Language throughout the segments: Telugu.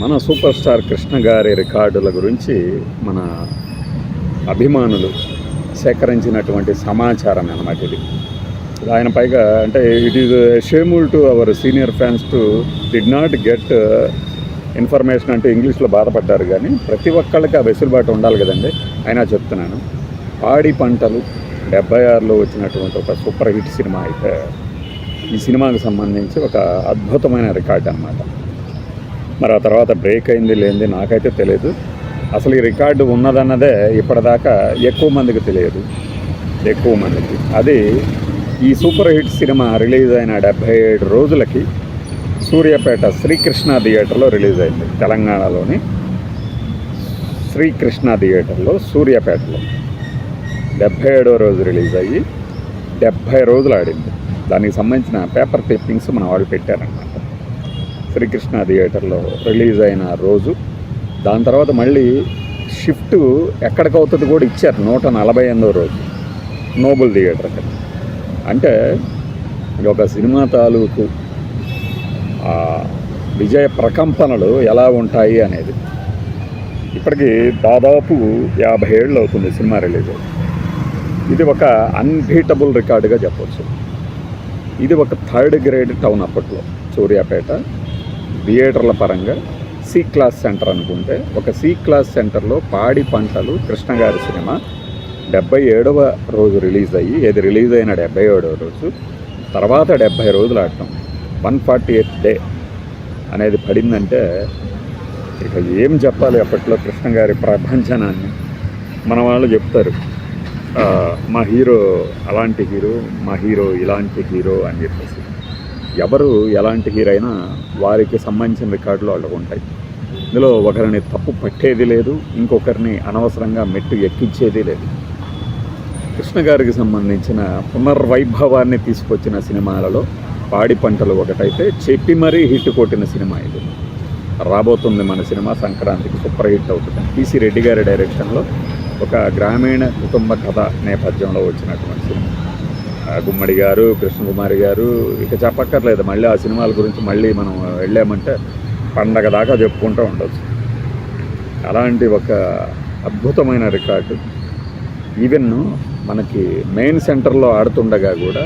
మన సూపర్ స్టార్ కృష్ణ గారి రికార్డుల గురించి మన అభిమానులు సేకరించినటువంటి సమాచారం అన్నమాట ఇది. ఆయన పైగా అంటే it is shameful to our senior fans to did not get information అంటే ఇంగ్లీష్లో బాధపడ్డారు కానీ ప్రతి ఒక్కళ్ళకి ఆ వెసులుబాటు ఉండాలి కదండి. అయినా చెప్తున్నాను. పాడి పంటలు డెబ్బై ఆరులో వచ్చినటువంటి ఒక సూపర్ హిట్ సినిమా అయితే ఈ సినిమాకు సంబంధించి ఒక అద్భుతమైన రికార్డ్ అన్నమాట. మరి ఆ తర్వాత బ్రేక్ అయింది లేనిది నాకైతే తెలియదు. అసలు ఈ రికార్డు ఉన్నదన్నదే ఇప్పటిదాకా ఎక్కువ మందికి తెలియదు. ఎక్కువ మందికి. అది ఈ సూపర్ హిట్ సినిమా రిలీజ్ అయిన డెబ్భై ఏడు రోజులకి సూర్యాపేట శ్రీకృష్ణ థియేటర్లో రిలీజ్ అయింది తెలంగాణలోని శ్రీకృష్ణ థియేటర్లో సూర్యాపేటలో. డెబ్భై ఏడో రోజు రిలీజ్ అయ్యి డెబ్భై రోజులు ఆడింది. దానికి సంబంధించిన పేపర్ క్లిప్పింగ్స్ మన వాళ్ళు పెట్టారన్నమాట. శ్రీకృష్ణ థియేటర్లో రిలీజ్ అయిన రోజు. దాని తర్వాత మళ్ళీ షిఫ్ట్ ఎక్కడికవుతుంది కూడా ఇచ్చారు నూట నలభై ఎనిమిదో రోజు నోబుల్ థియేటర్ అంటే ఇది ఒక సినిమా తాలూకు విజయ ప్రకంపనలు ఎలా ఉంటాయి అనేది. ఇప్పటికి దాదాపు యాభై ఏళ్ళు అవుతుంది సినిమా రిలీజ్ ఇది ఒక అన్బీటబుల్ రికార్డుగా చెప్పవచ్చు ఇది ఒక థర్డ్ గ్రేడ్ టౌన్ అప్పట్లో సూర్యాపేట. థియేటర్ల పరంగా సి క్లాస్ సెంటర్ అనుకుంటే ఒక సి క్లాస్ సెంటర్లో పాడి పంటలు కృష్ణగారి సినిమా డెబ్బై ఏడవ రోజు రిలీజ్ అయ్యి ఏది రిలీజ్ అయిన డెబ్బై ఏడవ రోజు తర్వాత డెబ్బై రోజులు ఆడటం. వన్ ఫార్టీ ఎయిత్ డే అనేది పడిందంటే ఇక ఏం చెప్పాలి అప్పట్లో కృష్ణ గారి ప్రపంచనాన్ని మన వాళ్ళు చెప్తారు మా హీరో అలాంటి హీరో మా హీరో ఇలాంటి హీరో అని చెప్పేసి. ఎవరు ఎలాంటి హీరో అయినా వారికి సంబంధించిన రికార్డులు వాళ్ళకు ఉంటాయి. ఇందులో ఒకరిని తప్పు పట్టేది లేదు ఇంకొకరిని అనవసరంగా మెట్టు ఎక్కించేది లేదు. కృష్ణ గారికి సంబంధించిన పునర్వైభవాన్ని తీసుకొచ్చిన సినిమాలలో పాడి పంటలు ఒకటైతే చెప్పి మరీ హిట్ కొట్టిన సినిమా ఇది. రాబోతుంది మన సినిమా సంక్రాంతికి సూపర్ హిట్ అవుతుంది. పిసి రెడ్డి గారి డైరెక్షన్లో ఒక గ్రామీణ కుటుంబ కథ నేపథ్యంలో వచ్చినటువంటి సినిమా. గుమ్మడి గారు కృష్ణకుమారి గారు ఇక చెప్పక్కర్లేదు. మళ్ళీ ఆ సినిమాల గురించి మళ్ళీ మనం వెళ్ళామంటే పండగ దాకా చెప్పుకుంటూ ఉండొచ్చు. అలాంటి ఒక అద్భుతమైన రికార్డు. ఈవెన్ మనకి మెయిన్ సెంటర్లో ఆడుతుండగా కూడా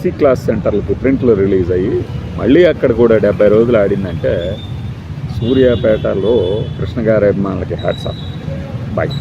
సి క్లాస్ సెంటర్లకి ప్రింట్లు రిలీజ్ అయ్యి మళ్ళీ అక్కడ కూడా డెబ్బై రోజులు ఆడిందంటే సూర్యాపేటలో కృష్ణగారి అభిమానులకి హ్యాట్స్ ఆఫ్. బాయ్